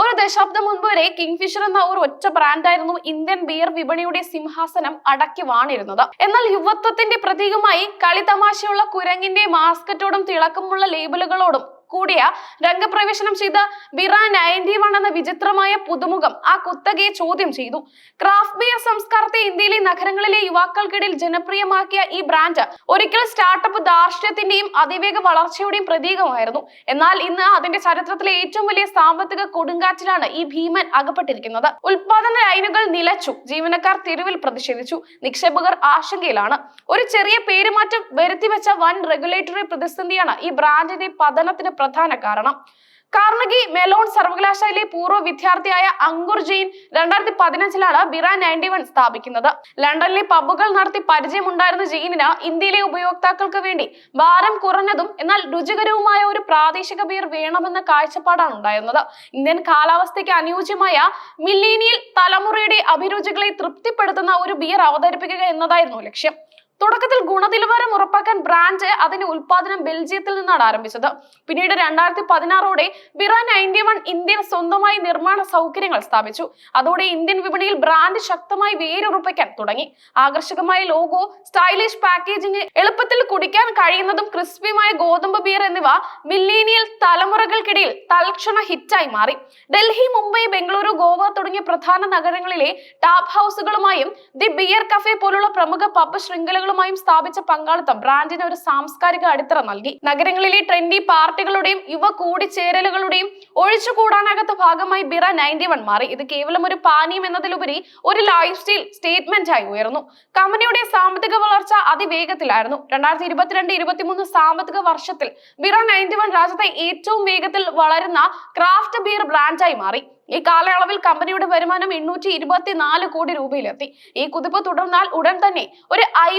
ഒരു ദശാബ്ദം മുൻപ് വരെ കിങ്ഫിഷർ എന്ന ഒരു ഒറ്റ ബ്രാൻഡായിരുന്നു ഇന്ത്യൻ ബിയർ വിപണിയുടെ സിംഹാസനം അടക്കി വാണിരുന്നത്. എന്നാൽ യുവത്വത്തിന്റെ പ്രതീകമായി കളിതമാശയുള്ള കുരങ്ങിന്റെ മാസ്കറ്റോടും തിളക്കമുള്ള ലേബലുകളോടും കൂടിയ രംഗപ്രവേശനം ചെയ്ത ബിറ നയന്റി വൺ എന്ന വിചിത്രമായ പുതുമുഖം ആ കുത്തകയെ ചോദ്യം ചെയ്തു. ക്രാഫ്റ്റ് ബിയർ സംസ്കാരത്തെ ഇന്ത്യയിലെ നഗരങ്ങളിലെ യുവാക്കൾക്കിടയിൽ ജനപ്രിയമാക്കിയ ഈ ബ്രാൻഡ് ഒരിക്കൽ സ്റ്റാർട്ടപ്പ് ദാർഷ്ട്യത്തിന്റെയും അതിവേഗ വളർച്ചയുടെയും പ്രതീകമായിരുന്നു. എന്നാൽ ഇന്ന് അതിന്റെ ചരിത്രത്തിലെ ഏറ്റവും വലിയ സാമ്പത്തിക കൊടുങ്കാറ്റിലാണ് ഈ ഭീമൻ അകപ്പെട്ടിരിക്കുന്നത്. ഉൽപാദന ലൈനുകൾ നിലച്ചു. ജീവനക്കാർ തെരുവിൽ പ്രതിഷേധിച്ചു. നിക്ഷേപകർ ആശങ്കയിലാണ്. ഒരു ചെറിയ പേരുമാറ്റം വരുത്തിവെച്ച വൻ റെഗുലേറ്ററി പ്രതിസന്ധിയാണ് ഈ ബ്രാൻഡിന്റെ പതനത്തിന് പ്രധാന കാരണം. കാർണഗി മെലോൺ സർവകലാശാലയിലെ പൂർവ വിദ്യാർത്ഥിയായ അങ്കുർ ജെയിൻ രണ്ടായിരത്തി പതിനഞ്ചിലാണ് ബിറ നയന്റി വൺ സ്ഥാപിക്കുന്നത്. ലണ്ടനിലെ പബ്ബുകൾ നടത്തി പരിചയമുണ്ടായിരുന്ന ജെയിനിന് ഇന്ത്യയിലെ ഉപയോക്താക്കൾക്ക് വേണ്ടി ഭാരം കുറഞ്ഞതും എന്നാൽ രുചികരവുമായ ഒരു പ്രാദേശിക ബിയർ വേണമെന്ന കാഴ്ചപ്പാടാണ് ഉണ്ടായിരുന്നത്. ഇന്ത്യൻ കാലാവസ്ഥയ്ക്ക് അനുയോജ്യമായ മില്ലേനിയൽ തലമുറയുടെ അഭിരുചികളെ തൃപ്തിപ്പെടുത്തുന്ന ഒരു ബിയർ അവതരിപ്പിക്കുക എന്നതായിരുന്നു ലക്ഷ്യം. തുടക്കത്തിൽ ഗുണനിലവാരം ഉറപ്പാക്കാൻ ബ്രാൻഡ് അതിന്റെ ഉൽപാദനം ബെൽജിയത്തിൽ നിന്നാണ് ആരംഭിച്ചത്. പിന്നീട് രണ്ടായിരത്തി പതിനാറോടെ ബിറ നയന്റി വൺ ഇന്ത്യയിൽ സ്വന്തമായി നിർമ്മാണ സൗകര്യങ്ങൾ സ്ഥാപിച്ചു. അതോടെ ഇന്ത്യൻ വിപണിയിൽ ബ്രാൻഡ് ശക്തമായി വേരുറപ്പിക്കാൻ തുടങ്ങി. ആകർഷകമായ ലോഗോ സ്റ്റൈലിഷ് പാക്കേജിംഗ് എളുപ്പത്തിൽ കുടിക്കാൻ കഴിയുന്നതും ക്രിസ്പിയുമായ ഗോതമ്പ് ബിയർ എന്നിവ മില്ലേനിയൽ തലമുറകൾക്കിടയിൽ തൽക്ഷണ ഹിറ്റായി മാറി. ഡൽഹി മുംബൈ ബംഗളൂരു ഗോവ തുടങ്ങിയ പ്രധാന നഗരങ്ങളിലെ ടാപ്പ് ഹൗസുകളുമായും ദി ബിയർ കഫേ പോലുള്ള പ്രമുഖ പബ് ശൃംഖലകളുമായും സ്ഥാപിച്ച പങ്കാളിത്തം ബ്രാൻഡിന് ഒരു സാംസ്കാരിക അടിത്തറ നൽകി. നഗരങ്ങളിലെ ട്രെൻഡി പാർട്ടികളുടെയും യുവ കൂടിച്ചേരലുകളുടെയും ഒഴിച്ചുകൂടാനാകാത്ത ഭാഗമായി ബിറ നയന്റി വൺ മാറി. ഇത് കേവലം ഒരു പാനീയം എന്നതിലുപരി ഒരു ലൈഫ് സ്റ്റൈൽ സ്റ്റേറ്റ്മെന്റ് ആയി ഉയർന്നു. കമ്പനിയുടെ സാമ്പത്തിക വളർച്ച അതിവേഗത്തിലായിരുന്നു. രണ്ടായിരത്തി ഇരുപത്തിരണ്ട് ഇരുപത്തിമൂന്ന് സാമ്പത്തിക വർഷത്തിൽ ബിറ നയന്റി വൺ രാജ്യത്തെ ഏറ്റവും വേഗത്തിൽ വളരുന്ന ക്രാഫ്റ്റ് ബിയർ ബ്രാൻഡായി മാറി. ഈ കാലയളവിൽ കമ്പനിയുടെ വരുമാനം എണ്ണൂറ്റി ഇരുപത്തിനാല് കോടി രൂപയിലെത്തി. ഈ കുതിപ്പ് തുടർന്നാൽ ഉടൻ തന്നെ ഒരു ഐ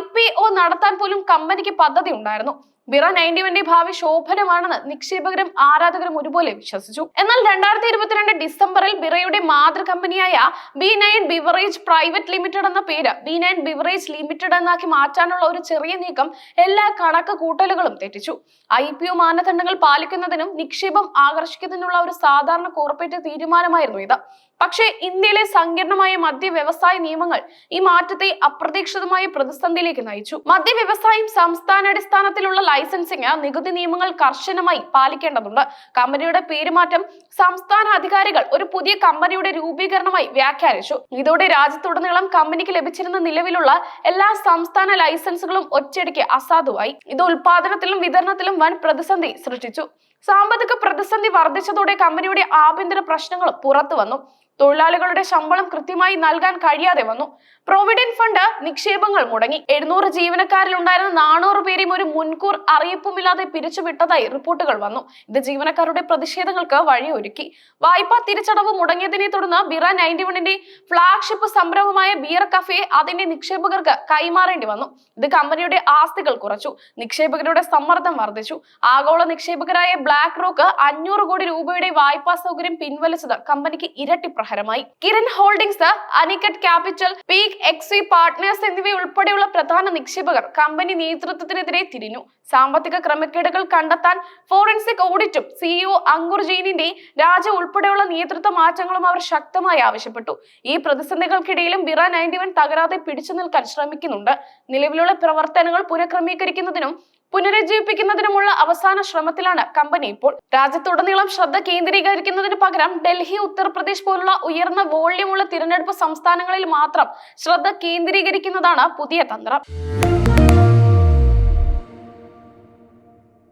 നടത്താൻ പോലും കമ്പനിക്ക് പദ്ധതി ഉണ്ടായിരുന്നു. ബിറ നയന്റി വന്റെ ഭാവി ശോഭനമാണെന്ന് നിക്ഷേപകരും ആരാധകരും ഒരുപോലെ വിശ്വസിച്ചു. എന്നാൽ രണ്ടായിരത്തി ഇരുപത്തിരണ്ട് ഡിസംബറിൽ ബിറയുടെ മാതൃ കമ്പനിയായ B nine beverage private limited എന്ന പേര് ബി നയൻ ബിവറേജ് ലിമിറ്റഡ് എന്നാക്കി മാറ്റാനുള്ള ഒരു ചെറിയ നീക്കം എല്ലാ കണക്ക് കൂട്ടലുകളും തെറ്റിച്ചു. ഐ പി ഒ മാനദണ്ഡങ്ങൾ പാലിക്കുന്നതിനും നിക്ഷേപം ആകർഷിക്കുന്നതിനുള്ള ഒരു സാധാരണ കോർപ്പറേറ്റ് തീരുമാനമായിരുന്നു ഇത്. പക്ഷേ ഇന്ത്യയിലെ സങ്കീർണമായ മദ്യ വ്യവസായ നിയമങ്ങൾ ഈ മാറ്റത്തെ അപ്രതീക്ഷിതമായ പ്രതിസന്ധിയിലേക്ക് നയിച്ചു. മദ്യ വ്യവസായം സംസ്ഥാനാടിസ്ഥാനത്തിലുള്ള ലൈസൻസിംഗ് നികുതി നിയമങ്ങൾ കർശനമായി പാലിക്കേണ്ടതുണ്ട്. കമ്പനിയുടെ പേരുമാറ്റം സംസ്ഥാന അധികാരികൾ ഒരു പുതിയ കമ്പനിയുടെ രൂപീകരണമായി വ്യാഖ്യാനിച്ചു. ഇതോടെ രാജ്യത്തുടനീളം കമ്പനിക്ക് ലഭിച്ചിരുന്ന നിലവിലുള്ള എല്ലാ സംസ്ഥാന ലൈസൻസുകളും ഒറ്റയടിക്ക് അസാധുവായി. ഇത് ഉൽപാദനത്തിലും വിതരണത്തിലും വൻ പ്രതിസന്ധി സൃഷ്ടിച്ചു. സാമ്പത്തിക പ്രതിസന്ധി വർദ്ധിച്ചതോടെ കമ്പനിയുടെ ആഭ്യന്തര പ്രശ്നങ്ങൾ പുറത്തു വന്നു. തൊഴിലാളികളുടെ ശമ്പളം കൃത്യമായി നൽകാൻ കഴിയാതെ വന്നു. പ്രൊവിഡന്റ് ഫണ്ട് നിക്ഷേപങ്ങൾ മുടങ്ങി. എഴുന്നൂറ് ജീവനക്കാരിൽ ഉണ്ടായിരുന്ന നാനൂറ് പേരെയും ഒരു മുൻകൂർ അറിയിപ്പുമില്ലാതെ പിരിച്ചുവിട്ടതായി റിപ്പോർട്ടുകൾ വന്നു. ഇത് ജീവനക്കാരുടെ പ്രതിഷേധങ്ങൾക്ക് വഴിയൊരുക്കി. വായ്പാ തിരിച്ചടവ് മുടങ്ങിയതിനെ തുടർന്ന് ബിറ നയന്റി വണ്ണിന്റെ ഫ്ളാഗ്ഷിപ്പ് സംരംഭമായ ബിയർ കഫേ അതിന്റെ നിക്ഷേപകർക്ക് കൈമാറേണ്ടി വന്നു. ഇത് കമ്പനിയുടെ ആസ്തികൾ കുറച്ചു. നിക്ഷേപകരുടെ സമ്മർദ്ദം വർദ്ധിച്ചു. ആഗോള നിക്ഷേപകരായ ബ്ലാക്ക് റോക്ക് അഞ്ഞൂറ് കോടി രൂപയുടെ വായ്പാ സൗകര്യം പിൻവലിച്ചത് കമ്പനിക്ക് ഇരട്ടി പ്രഹരമായി. Kiran holdings Anicut capital peak XV partners എന്നിവയുൾപ്പെടെയുള്ള പ്രധാന നിക്ഷേപകർ കമ്പനി നേതൃത്വത്തിനെതിരെ തിരിഞ്ഞു. സാമ്പത്തിക ക്രമക്കേടുകൾ കണ്ടെത്താൻ ഫോറൻസിക് ഓഡിറ്റും സിഇഒ അങ്കുർ ജെയിനിന്റെ രാജ ഉൾപ്പെടെയുള്ള നേതൃത്വ മാറ്റങ്ങളും അവർ ശക്തമായി ആവശ്യപ്പെട്ടു. ഈ പ്രതിസന്ധികൾക്കിടയിലും ബിറ നയന്റി വൺ തകരാതെ പിടിച്ചു നിൽക്കാൻ ശ്രമിക്കുന്നുണ്ട്. നിലവിലുള്ള പ്രവർത്തനങ്ങൾ പുനഃക്രമീകരിക്കുന്നതിനും പുനരുജ്ജീവിപ്പിക്കുന്നതിനുമുള്ള അവസാന ശ്രമത്തിലാണ് കമ്പനി ഇപ്പോൾ. രാജ്യത്തുടനീളം ശ്രദ്ധ കേന്ദ്രീകരിക്കുന്നതിന് പകരം ഡൽഹി ഉത്തർപ്രദേശ് പോലുള്ള ഉയർന്ന വോള്യമുള്ള തിരഞ്ഞെടുപ്പ് സംസ്ഥാനങ്ങളിൽ മാത്രം ശ്രദ്ധ കേന്ദ്രീകരിക്കുന്നതാണ് പുതിയ തന്ത്രം.